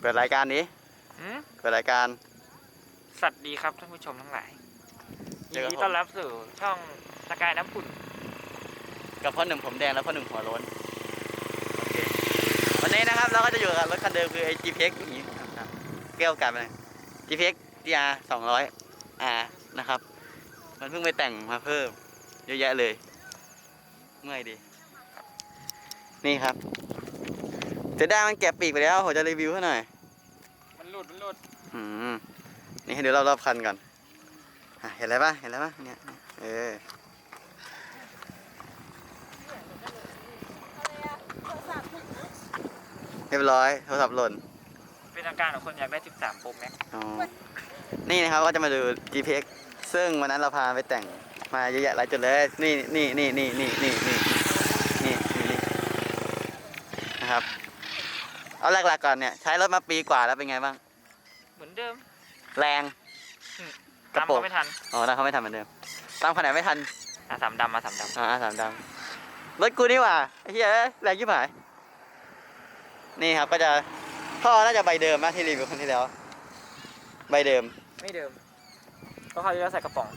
เปิดรายการนี้หืมเปิดรายการ สวัสดีครับท่านผู้ชมทั้งหลายเจยิอนกับดีผมต้อนรับสู่ช่องสกายน้ำขุ่นกับพ่อหนุ่มผมแดงและพ่อหนุ่มหัวโล้นโอเควันนี้นะครับเราก็จะอยู่กับรถคันเดิมคือไอ้ GPX อย่างนี้ครับเกี่ยวกันไปเลย GPX TR 200 R นะครับ มันเพิ่งไปแต่งมาเพิ่ม เยอะแยะเลย เมื่อยดี นี่ครับ เสียดายมันแกะปีกไปแล้วผมจะรีวิวให้หน่อย มันหลุด มันหลุดอืมนี่ให้ดูรอบๆคันก่อนอะเห็นอะไรปะเห็นอะไรปะเนี่ยเออเรียบร้อยโทรศัพท์หล่น เป็นอาการของคนอยากได้ 13 Pro Max อ๋อ นี่นะครับก็จะมาดู GPX ซึ่งวันนั้นเราพาไปแต่งมาเยอะแยะหลายจุดเลย นี่นี่นี่นี่นี่นี่นี่นี่นี่นี่นะครับ เอาหลักๆก่อนเนี่ย ใช้รถมาปีกว่าแล้วเป็นไงบ้าง เหมือนเดิมแรง กระตามโปรง เขาไม่ทันอ๋อตามเขาไม่ทันเหมือนเดิมตามขนาดไม่ทันอะสามดำมาสามดอ่าสามดำรถกูนี่หว่าไอ้เหี้ยแรงยิ่งหาย นี่ครับก็จะท่อน่าจะใบเดิมนะที่รีวิวครั้งที่แล้ว ใบเดิมำไม่เดิมก็เขาวที่แล้วใส่กระป๋อง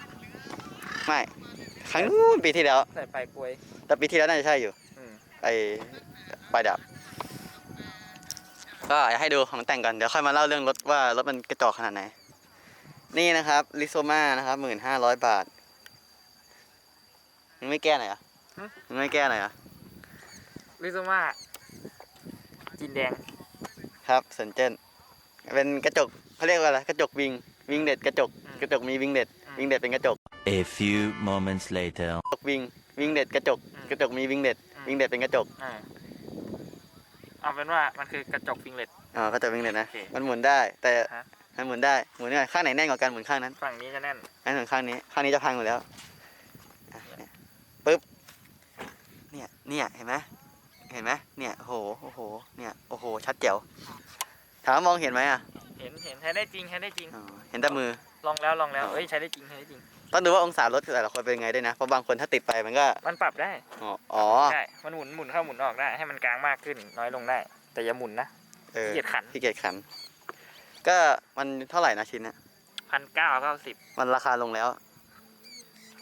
ไม่ ครั้งนู้นปีที่แล้ว ใส่ไปปวยแต่ปีที่แล้วน่าจะใช่อยู่ อืมไอ้ปลายดับ ก็อยากให้ดูของแต่งก่อนเดี๋ยวค่อยมาเล่าเรื่องรถว่ารถมันกระจอกขนาดไหน นี่นะครับลิโซมานะครับหมื่นห้าร้อยบาทมึงไม่แก้หน่อยเหรอะมึงไม่แก้หน่อยเหรอะลิซูมาจีนแดง ครับสนเจนเป็นกระจกเขาเรียกว่าอะไรกระจกวิงวิงเด็ดกระจกอืม กระจกมีวิงเด็ดอืมวิงเด็ดเป็นกระจก A few moments later. กระจกวิงวิงเด็ดกระจกอืมกระจกมีวิงเด็ดอืมวิงเด็ดเป็นกระจก อ่า เอาเป็นว่ามันคือกระจกฟิงเลต อ๋อกระจกวิงเด็ดนะ โอเคมันหมุนได้ แต่ฮะ มันหมุนได้ หมุนได้ข้างไหนแน่นกว่ากันหมุนข้างนั้นฝั่งนี้จะแน่นอันหมุนข้างนี้ ข้างนี้จะพังหมดแล้วอะเนี่ยปึ๊บ เนี่ย เนี่ย เห็นไหมเห็นไหมเนี่ยโอ้โห โอ้โห เนี่ย โอ้โห ชัดเจ๋วถามว่ามองเห็นไหมอะ เห็นเห็นใช้ได้จริงใช้ได้จริง อ๋อ เห็นแต่มือ ลองแล้วลองแล้วอ๋อเอ้ยใช้ได้จริงใช้ได้จริง ต้องดูว่าองศารถแต่ละคนเป็นยังไงด้วยนะ เพราะบางคนถ้าติดไปมันก็ มันปรับได้อ๋ออ๋อได้มันหมุนหมุนเข้าหมุนออกได้ ให้มันกลางมากขึ้นน้อยลงได้ แต่อย่าหมุนนะเออขี้เกียจขันขี้เกียจขัน ก็มันเท่าไหร่นะชิ้นเนี่ยพันเก้าเก้าสิบมันราคาลงแล้ว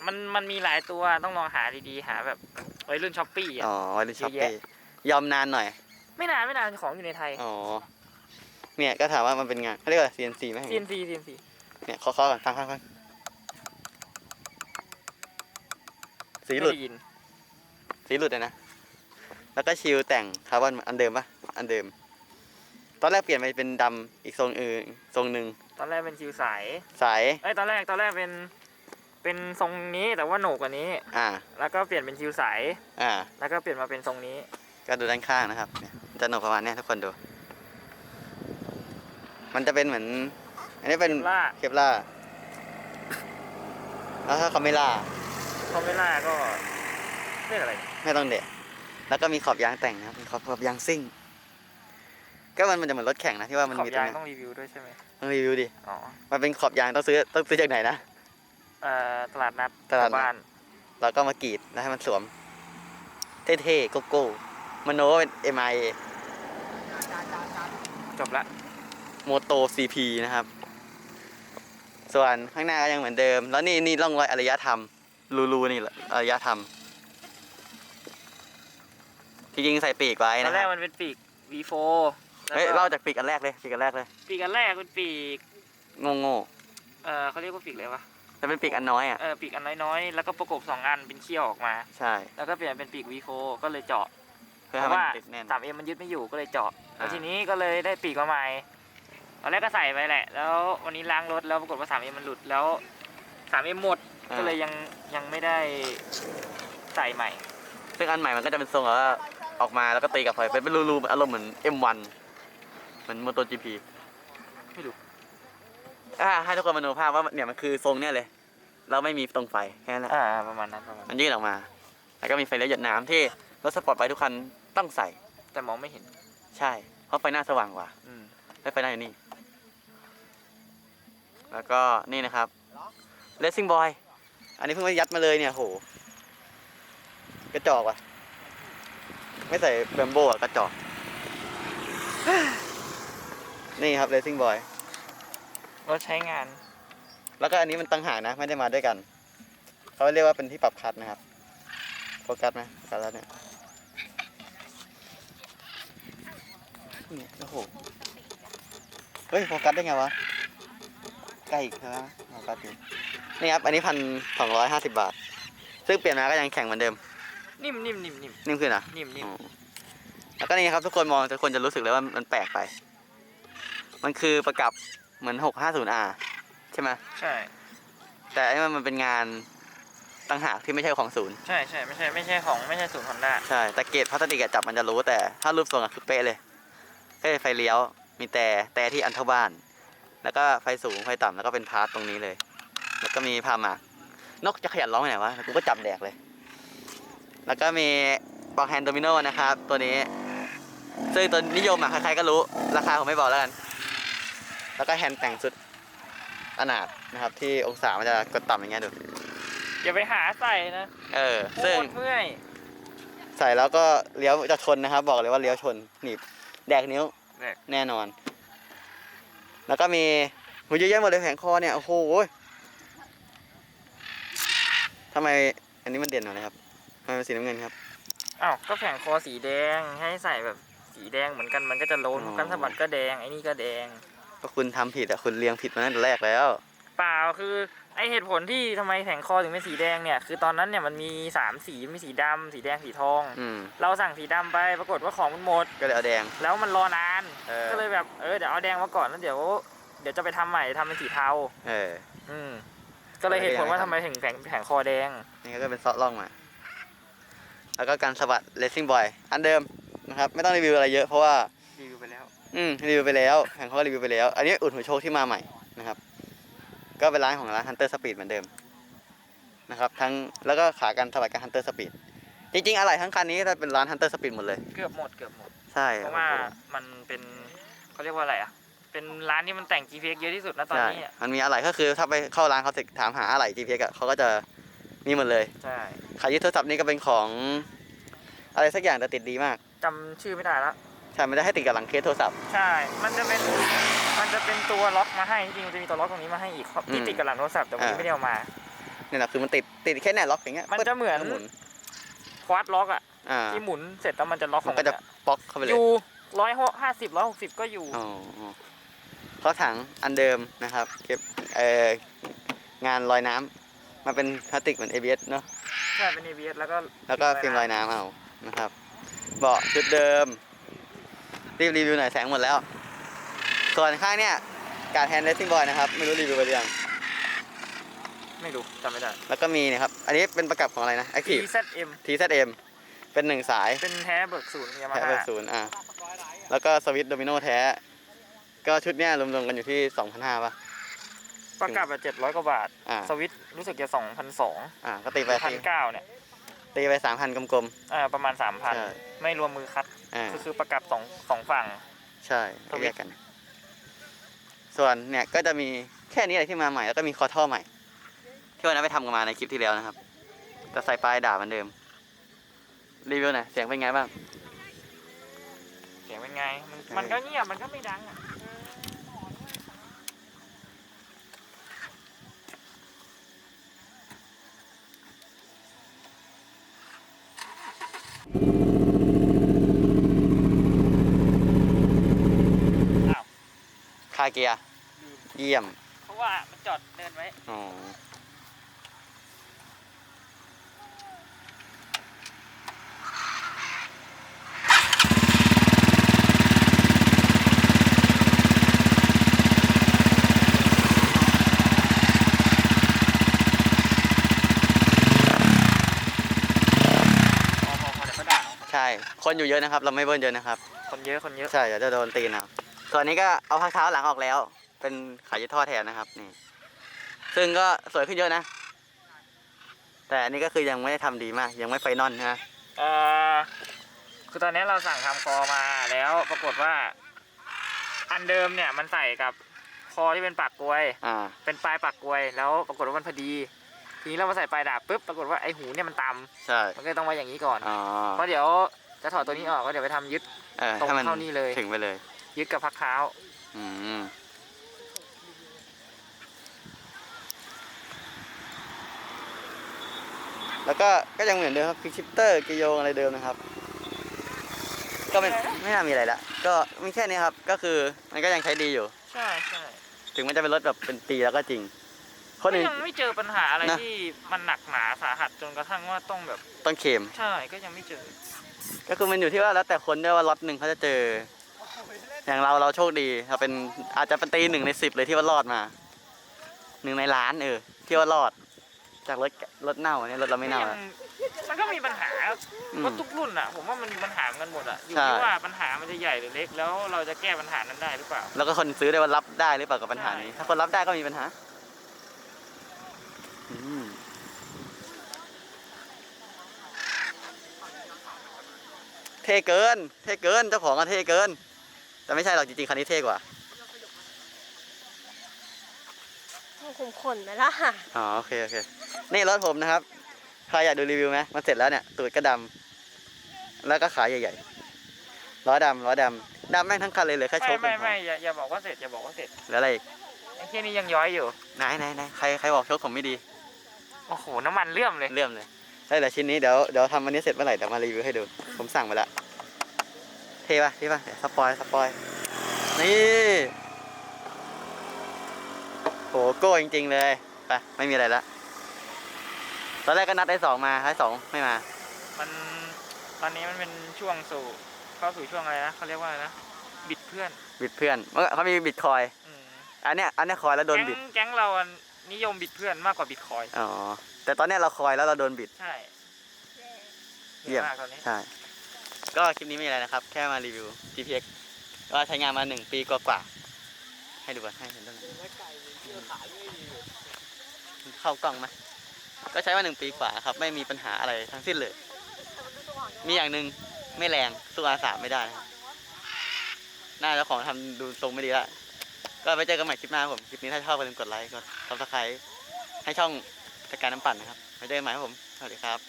มันมันมีหลายตัวต้องลองหาดีๆหาแบบวัยรุ่นช้อปปี้อะ อ๋อไว้ในช้อปเยอะปี้แยะ ยอมนานหน่อย ไม่นานไม่นานของอยู่ในไทย อ๋อ เนี่ยก็ถามว่ามันเป็นไงเขาเรียกว่า CNC ไหม CNC CNC เนี่ยเคาะๆก่อนฟังฟังฟังสีหลุด ไม่ไยินสีหลุดเลยนะ แล้วก็ชิลแต่งคาร์บอนอันเดิมปะอันเดิม ตอนแรกเปลี่ยนไปเป็นดำอีกทรงอื่นทรงหนึ่งตอนแรกเป็นคิวสายสาย เอ้ยตอนแรกตอนแรกเป็นเป็นทรงนี้แต่ว่าโหนกกว่านี้ อ่า แล้วก็เปลี่ยนเป็นคิวสายอ่า แล้วก็เปลี่ยนมาเป็นทรงนี้ ก็ดูด้านข้างนะครับเนี่ยจะหนกประมาณเนี้ยทุกคนดู มันจะเป็นเหมือน อันนี้เป็นล่า เคปล่าแล้วถ้าเขาไม่ล่าคอมเมล่าก็เรียกอะไรไม่ต้องเดะแล้วก็มีขอบยางแต่งนะครับมีขอบขอบยางซิ่ง ก็มันมันจะเหมือนรถแข่งนะที่ว่ามันขอบมีตรงยางเนี้ยต้องรีวิวด้วยใช่ไหมต้องรีวิวดิ อ๋อมันเป็นขอบยางต้องซื้อต้องซื้อจากไหนนะ เอ่อตลาดนัดตลาดนัด บ้านเราก็มากรีดแล้วให้มันสวม เท่ๆโกโก้มโนว่าเป็น MI จบละโมโต CP นะครับ ส่วนข้างหน้าก็ยังเหมือนเดิม แล้วนี่นี่ร่องรอยอารยธรรม รูรูนี่แหละอารยธรรม ที่จริงใส่ปีกไว้ตอนะนคแรรักบมันเป็นปีก V4 แล้วเฮ้ยก็เล่าจากปีกอันแรกเลยปีกอันแรกเลยปีกอันแรกเป็นปีก โง่โง่เออเขาเรียกว่าปีกอะไรวะ ๆแต่เป็นปีกอันน้อยอะเออปีกอันน้อยๆ แล้วก็ประกบสองอันเป็นเขี้ยวออกมา ใช่แล้วก็เปลี่ยนเป็นปีก V4 ก็เลยเจาะ เพื่อเพให้ราะมันว่าติดแน่น สามเอ็มมันยึดไม่อยู่ก็เลยเจาะแล้วอ่า ทีนี้ก็เลยได้ปีกมาใหม่ ตอนแรกก็ใส่ไปแหละ แล้ววันนี้ล้างรถแล้วปรากฏว่าสามเอ็มมันหลุดแล้วสามเอ็มหมดก็เลยยังยังไม่ได้ใส่ใหม่ ซึ่งอันใหม่มันก็จะเป็นทรงแบบว่าออกมาแล้วก็ตีกับไฟเป็นเป็นรูๆอารมณ์เหมือน M1 เหมือนโมโต GP ไม่รู้ อ่าให้ทุกคนมโนภาพว่าเนี่ยมันคือทรงเนี่ยเลย เราไม่มีตรงไฟแค่นั้นแหละ อ่าประมาณนั้นประมาณมันั้นนยื่นออกมา แล้วก็มีไฟเลี้ยวหยดน้ำที่รถสปอร์ตไบค์ทุกคันต้องใส่ แต่มองไม่เห็น ใช่ เพราะไฟหน้าสว่างกว่าอืม และไฟหน้าอยู่นี่ แล้วก็นี่นะครับ Racing Boy อันนี้เพิ่งมายัดมาเลยเนี่ยโหกระจอกว่ะ ไม่ใส่แบมโบอะกระจอก นี่ครับ Racing Boy รถใช้งาน แล้วก็อันนี้มันตั้งหากนะ ไม่ได้มาด้วยกัน เขาเรียกว่าเป็นที่ปรับคัดนะครับ โฟกัสไหมโฟกัสแล้วเนี่ยนี่โอ้โห เฮ้ย โฟกัสได้ไงวะ ใกล้อีกใช่ไหมโฟกัสอยู่นี่ครับ อันนี้พันสองร้อยห้าสิบบาท ซึ่งเปลี่ยนมาก็ยังแข็งเหมือนเดิม นิ่มนิ่มนิ่มนิ่มนิ่มขึ้นอะนิ่มนิ่มอ๋อแล้วก็นี่ครับทุกคนมองทุกคนจะรู้สึกเลยว่ามันแปลกไป มันคือประกับเหมือน 650R ใช่ไหมใช่ แต่อันนี้มันเป็นงานต่างหากที่ไม่ใช่ของศูนย์ใช่ใช่ไม่ใช่ไม่ใช่ของไม่ใช่ศูนย์ฮอนด้าใช่แต่เกรดพลาสติกอะจับมันจะรู้แต่ถ้ารูปทรงอะคือเป๊ะเลยก็จะไฟเลี้ยว มีแต่แต่ที่อันเท่าบ้าน แล้วก็ไฟสูงไฟต่ำแล้วก็เป็นพาร์ตตรงนี้เลย แล้วก็มีพาหมากนกจะขยันร้องไปไหนวะกูก็จับแดกเลย แล้วก็มีปอกแฮนด์โดมิโนนะครับ ตัวนี้ ซึ่งตัวนิยมอะใครๆก็รู้ราคาผมไม่บอกแล้วกัน แล้วก็แฮนด์แต่งสุดอนาถนะครับ ที่องศามันจะกดต่ำอย่างเงี้ยดู อย่าไปหาใส่นะเออโคซึ่งตรเมื่อยใส่แล้วก็เลี้ยวจะชนนะครับ บอกเลยว่าเลี้ยวชนหนีบแดกนิ้วแดก แน่นอน แล้วก็มีหูเยอะแยะหมดเลยแผงคอเนี่ย โอ้โหทำไมอันนี้มันเด่นหน่อยนะครับทำไมเป็นสีน้ำเงินครับ อ้าวก็แผงคอสีแดงให้ใส่แบบสีแดงเหมือนกันมันก็จะโลนอ๋อ กันสะบัดก็แดงไอ้นี่ก็แดง ก็คุณทำผิดอะคุณเรียงผิดมาตั้งแต่แรกแล้ว เปล่าคือ ไอเหตุผลที่ทำไมแผงคอถึงเป็นสีแดงเนี่ย คือตอนนั้นเนี่ยมันมีสามสีมีสีดำสีแดงสีทองอืมเราสั่งสีดำไปปรากฏว่าของมันหมด ก็เลยเอาแดง แล้วมันรอนานเออก็เลยแบบเออเดี๋ยวเอาแดงมาก่อนแล้วเดี๋ยวเดี๋ยวจะไปทำใหม่ทำเป็นสีเทา เออ อืม ก็เลยเหตุผลว่าทำไมถึงแผงแผงคอแดง นี่ก็เป็นซอสล่องมา แล้วก็การสะบัดเลสซิ่งบอยอันเดิมนะครับไม่ต้องรีวิวอะไรเยอะเพราะว่ารีวิวไปแล้ว อืมรีวิวไปแล้วแผงเขาก็รีวิวไปแล้ว อันนี้อุดหัวโชคที่มาใหม่นะครับ ก็เป็นร้านของร้าน Hunter Speed เหมือนเดิมนะครับทั้งแล้วก็ขากันสวัสดิ์กับ Hunter Speed จริงๆ อะไรทั้งคันนี้จะเป็นร้าน Hunter Speed หมดเลย เกือบหมดเกือบหมด ใช่เพราะว่ามันเป็นเขาเรียกว่าอะไรอะ เป็นร้านที่มันแต่ง GPS เยอะที่สุดนะตอนใช่นี้อะมันมีอะไรก็คือถ้าไปเข้าร้านเขาจะถามหาอะไร GPS อะเขาก็จะมีหมดเลยใช่ขายยึดโทรศัพท์นี่ก็เป็นของ อะไรสักอย่างแต่ติดดีมากจำชื่อไม่ได้แล้ว ใช่ มันจะให้ติดกับหลังเคสโทรศัพท์ ใช่ มันจะเป็น มันจะเป็นตัวล็อกมาให้จริงๆมันจะมีตัวล็อกตรงนี้มาให้อีกที่อืมติดกับหลังโทรศัพท์แต่วันนี้อ่า ไม่ได้เอามา เนี่ยนะคือมันติดติดแค่เนี่ยล็อกอย่างเงี้ยมันจะเหมือน แล้วหมุนควาดล็อกอะอ่าที่หมุนเสร็จแล้วมันจะล็อกขมัอนงก็จะมันอะป๊อกเข้าไปเลอยยู่ร้อยห้าสิบร้อยหกสิบก็อยู่ อ๋ออ๋อเขาถังอันเดิมนะครับเก็บเอ่องานลอยน้ำมาเป็นพลาสติกเหมือน ABS เนาะใช่เป็น ABS แล้วก็แล้วก็ฟิล์มลอยน้ำเอานะครับ เบาะชุดเดิม รีบรีวิวหน่อยแสงหมดแล้ว ส่วนข้างเนี่ยการแฮนด์เลสซิ่งบอยนะครับไม่รู้รีวิวไปหรือยังไม่รู้จำไม่ได้ แล้วก็มีเนะครับ อันนี้เป็นประกับของอะไรนะ Active TZM TZM เป็นหนึ่งสายเป็นแท้เบิกศูนย์ยามาแท้ฮ่าเบอร์ศูนย์อะแล้วก็สวิตช์โดมิโนแท้ ก็ชุดเนี้ยรวมๆกันอยู่ที่2,500ป่ะ ประกับอะเจ็ดร้อยกว่าบาท อ่า สวิตช์รู้สึกจะสองพันสองอ่าก็ตีไปพันเก้าเนี่ย ตีไปสามพันกลมอ่าประมาณสามๆพันใช่ไม่รวมมือคัดอ่าก็คือประกับสองสองฝั่ง ใช่สวิตช์เรียกกัน ส่วนเนี่ยก็จะมีแค่นี้แหละที่มาใหม่แล้วก็มีคอท่อใหม่ ที่วันนั้นไปทำกันมาในคลิปที่แล้วนะครับ แต่ใส่ปลายด่าเหมือนเดิม รีวิวหน่อยเสียงเป็นไงบ้าง เสียงเป็นไงมันมันก็เงียบมันก็ไม่ดังอะ เกียร์เยี่ยม เพราะว่ามันจอดเดินไว้อ๋อพอพอพอเดี๋ยวก็ด่าเอาใช่ คนอยู่เยอะนะครับ เราไม่เบิ้ลเยอะนะครับ คนเยอะคนเยอะ ใช่เดี๋ยวจะโดนตีนเอา ส่วนนี้ก็เอาพักเท้าหลังออกแล้ว เป็นขายยึดท่อแทนนะครับนี่ ซึ่งก็สวยขึ้นเยอะนะ แต่อันนี้ก็คือยังไม่ได้ทำดีมาก ยังไม่ไฟนอลนะเอ่อคือตอนนี้เราสั่งทำคอมาแล้วปรากฏว่า อันเดิมเนี่ยมันใส่กับคอที่เป็นปากกลวยอ่าเป็นปลายปากกลวย แล้วปรากฏว่ามันพอดีทีนี้เรามาใส่ปลายดาบปุ๊บปรากฏว่าไอหูเนี่ยมันต่ใช่ำมันก็เลยต้องไว้อย่างนี้ก่อนอ๋อเพราะเดี๋ยวจะถอดตัวนี้ออกก็เดี๋ยวไปทำยึดเออตรงให้มันเข้านี่เลยถึงไปเลย ยึดกับพักเท้าออืมแล้วก็ก็ยังเหมือนเดิมครับคือชิปเตอร์กิโยงอะไรเดิมนะครับ ก็ไม่ไม่น่ามีอะไรละก็มีแค่นี้ครับก็คือมันก็ยังใช้ดีอยู่ ใช่ใช่ถึงมันจะเป็นรถแบบเป็นปีแล้วก็จริง คนก็อื่น ยังไม่เจอปัญหาอะไรนะ ที่มันหนักหนาสาหัสจนกระทั่งว่าต้องแบบ ต้องเค็ม ใช่ก็ยังไม่เจอ ก็คือมันอยู่ที่ว่าแล้วแต่คนด้วยว่าล็อตหนึ่งเขาจะเจอ อย่างเราเราโชคดีเราเป็นอาจจะเป็นตีหนึ่งในสิบเลยที่ว่ารอดมาหนึ่งในล้านเออที่ว่ารอด จากรถรถเน่าอันนี้รถเราไม่เน่ายัแล้วงมันก็มีปัญหาอืมรถทุกรุ่นอะ ผมว่ามันมีปัญหากันหมดอะ อยู่ใช่ ที่ว่าปัญหามันจะใหญ่หรือเล็ก แล้วเราจะแก้ปัญหานั้นได้หรือเปล่า แล้วก็คนซื้อได้ว่ารับได้หรือเปล่ากับปัญหานี้ ใช่ ถ้าคนรับได้ก็มีปัญหาอืมเท่เกิน เท่เกินเจ้าของก็เท่เกิน แต่ไม่ใช่หรอกจริงๆคันนี้เท่กว่า มันขุมขนไหมล่ะอ๋อโอเคโอเค นี่รถผมนะครับ ใครอยากดูรีวิวไหมมันเสร็จแล้วเนี่ย ตูดก็ดำแล้วก็ขาใหญ่ๆล้อดำล้อดำดำแม่งทั้งคันเลยเหลยแค่โชไม่คไม่ไม่อย่าอย่าบอกว่าเสร็จอย่าบอกว่าเสร็จแล้วอะไรอีกไอ้ที่นี่ยังย้อยอยู่ ไหนไหนไหนใครใครบอกโชคผมไม่ดี โอ้โห น้ำมันเลื่อมเลย เริ่มเลยได้แต่ชิ้นนี้เดี๋ยวเดี๋ยวทำวันนี้เสร็จเมื่อไหร่เดี๋ยวมารีวิวให้ดู ผมสั่งไปละ เท่ปะเท่ปะเดี๋ยวสปอยสปอยนี่โหโก้จริง ๆ เลยไปไม่มีอะไรละตอนแรกก็นัดไอ้สองมาไอ้สองไม่มา มันตอนนี้มันเป็นช่วงสู่เข้าสู่ช่วงอะไรนะเขาเรียกว่าอะไรนะบิดเพื่อน บิดเพื่อนเมื่อเขามีบิดคอยอืมอันเนี้ยอันเนี้ยคอยแล้วโดนแก๊งบิดแก๊งเราอะนิยมบิดเพื่อนมากกว่าบิดคอยอ๋อแต่ตอนเนี้ยเราคอยแล้วเราโดนบิด ใช่เยี่ยม มากตอนนี้ ใช่ ก็คลิปนี้ไม่มีอะไรนะครับ แค่มารีวิว GPX ก็ใช้งานมาหนึ่งปีกว่าๆให้ดูก่อนให้เห็นด้วยเข้ากล้องไหมก็ใช้มาหนึ่งปีกว่าครับ ไม่มีปัญหาอะไรทั้งสิ้นเลย มีอย่างหนึ่งไม่แรงสู้อาสามไม่ได้นะครับหน้าเจ้าของทำดูทรงไม่ดีละก็ไปเจอกันใหม่คลิปหน้าผมคลิปนี้ถ้าชอบอย่าลืมกดไลค์กดซับสไครต์ให้ช่องจัดการน้ำปั่นนะครับไปเจอกันใหม่ครับผมสวัสดีครับ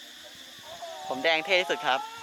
ผมแดงเท่ที่สุดครับ